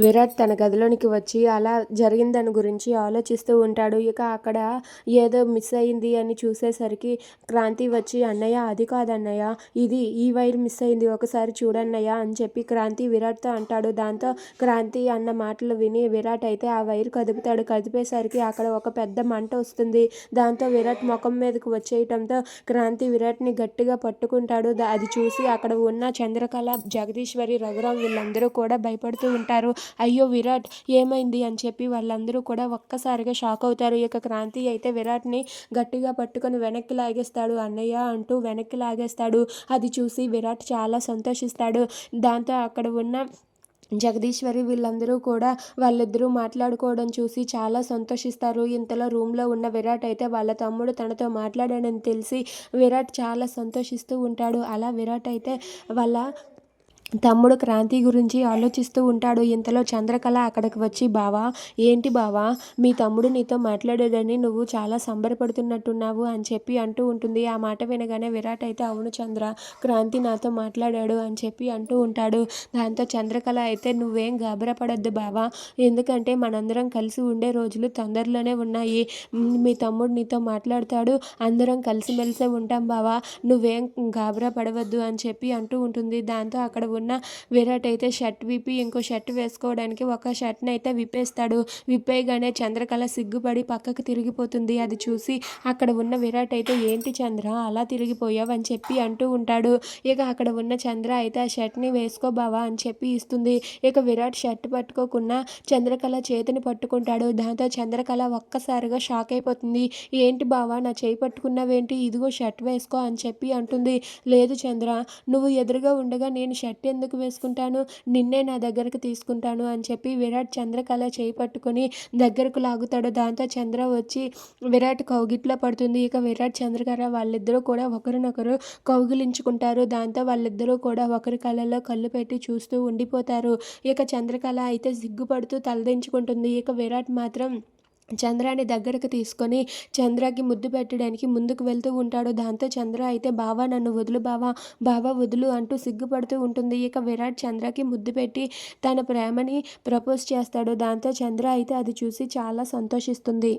విరాట్ తన గదిలోనికి వచ్చి అలా జరిగిన దాని గురించి ఆలోచిస్తూ ఉంటాడు. ఇక అక్కడ ఏదో మిస్ అయింది అని చూసేసరికి క్రాంతి వచ్చి అన్నయ్య అది కాదన్నయ్య ఇది ఈ వైర్ మిస్ అయింది ఒకసారి చూడన్నయ్య అని చెప్పి క్రాంతి విరాట్తో అంటాడు. దాంతో క్రాంతి అన్న మాటలు విని విరాట్ అయితే ఆ వైర్ కదుపుతాడు. కదిపేసరికి అక్కడ ఒక పెద్ద మంట వస్తుంది. దాంతో విరాట్ ముఖం మీదకు వచ్చేయటంతో క్రాంతి విరాట్ని గట్టిగా పట్టుకుంటాడు. అది చూసి అక్కడ ఉన్న చంద్రకళ జగదీశ్వరి రఘురాం వీళ్ళందరూ కూడా భయపడుతూ ఉంటారు. అయ్యో విరాట్ ఏమైంది? అని చెప్పి వాళ్ళందరూ కూడా ఒక్కసారిగా షాక్ అవుతారు. ఇక క్రాంతి అయితే విరాట్ని గట్టిగా పట్టుకొని వెనక్కి లాగేస్తాడు. అన్నయ్య అంటూ వెనక్కి లాగేస్తాడు. అది చూసి విరాట్ చాలా సంతోషిస్తాడు. దాంతో అక్కడ ఉన్న జగదీశ్వరి వీళ్ళందరూ కూడా వాళ్ళిద్దరూ మాట్లాడుకోవడం చూసి చాలా సంతోషిస్తారు. ఇంతలో రూమ్లో ఉన్న విరాట్ అయితే వాళ్ళ తమ్ముడు తనతో మాట్లాడాడని తెలిసి విరాట్ చాలా సంతోషిస్తూ ఉంటాడు. అలా విరాట్ అయితే వాళ్ళ తమ్ముడు క్రాంతి గురించి ఆలోచిస్తూ ఉంటాడు. ఇంతలో చంద్రకళ అక్కడికి వచ్చి బావా ఏంటి బావా? మీ తమ్ముడు నీతో మాట్లాడాడని నువ్వు చాలా సంబరపడుతున్నట్టున్నావు అని చెప్పి అంటూ ఉంటుంది. ఆ మాట వినగానే విరాట్ అయితే అవును చంద్ర క్రాంతి నాతో మాట్లాడాడు అని చెప్పి అంటూ ఉంటాడు. దాంతో చంద్రకళ అయితే నువ్వేం గాబరపడద్దు బావా. ఎందుకంటే మనందరం కలిసి ఉండే రోజులు తొందరలోనే ఉన్నాయి. మీ తమ్ముడు నీతో మాట్లాడతాడు. అందరం కలిసిమెలిసే ఉంటాం బావా. నువ్వేం గాబరా పడవద్దు అని చెప్పి అంటూ ఉంటుంది. దాంతో అక్కడ ఉన్న విరాట్ అయితే షర్ట్ విప్పి ఇంకో షర్ట్ వేసుకోవడానికి ఒక షర్ట్ని అయితే విప్పేస్తాడు. విప్పేయగానే చంద్రకళ సిగ్గుపడి పక్కకు తిరిగిపోతుంది. అది చూసి అక్కడ ఉన్న విరాట్ అయితే ఏంటి చంద్ర అలా తిరిగిపోయావు? అని చెప్పి అంటూ ఉంటాడు. ఇక అక్కడ ఉన్న చంద్ర అయితే ఆ షర్ట్ని వేసుకో బావా అని చెప్పి ఇస్తుంది. ఇక విరాట్ షర్ట్ పట్టుకోకుండా చంద్రకళ చేతిని పట్టుకుంటాడు. దాంతో చంద్రకళ ఒక్కసారిగా షాక్ అయిపోతుంది. ఏంటి బావా నా చేయి పట్టుకున్నావేంటి? ఇదిగో షర్ట్ వేసుకో అని చెప్పి అంటుంది. లేదు చంద్ర నువ్వు ఎదురుగా ఉండగా నేను షర్ట్ ఎందుకు వేసుకుంటాను? నిన్నే నా దగ్గరకు తీసుకుంటాను అని చెప్పి విరాట్ చంద్రకళ చేయి పట్టుకొని దగ్గరకు లాగుతాడు. దాంతో చంద్ర వచ్చి విరాట్ కౌగిట్లో పడుతుంది. ఇక విరాట్ చంద్రకళ వాళ్ళిద్దరూ కూడా ఒకరినొకరు కౌగిలించుకుంటారు. దాంతో వాళ్ళిద్దరూ కూడా ఒకరి కళ్ళల్లో కళ్ళు పెట్టి చూస్తూ ఉండిపోతారు. ఇక చంద్రకళ అయితే సిగ్గుపడుతూ తలదించుకుంటుంది. ఇక విరాట్ మాత్రం చంద్రాని దగ్గరకు తీసుకొని చంద్రకి ముద్దు పెట్టడానికి ముందుకు వెళ్తూ ఉంటాడు. దాంతో చంద్ర అయితే బావా నన్ను వదులు బావా బావా వదులు అంటూ సిగ్గుపడుతూ ఉంటుంది. ఇక విరాట్ చంద్రకి ముద్దు పెట్టి తన ప్రేమని ప్రపోజ్ చేస్తాడు. దాంతో చంద్ర అయితే అది చూసి చాలా సంతోషిస్తుంది.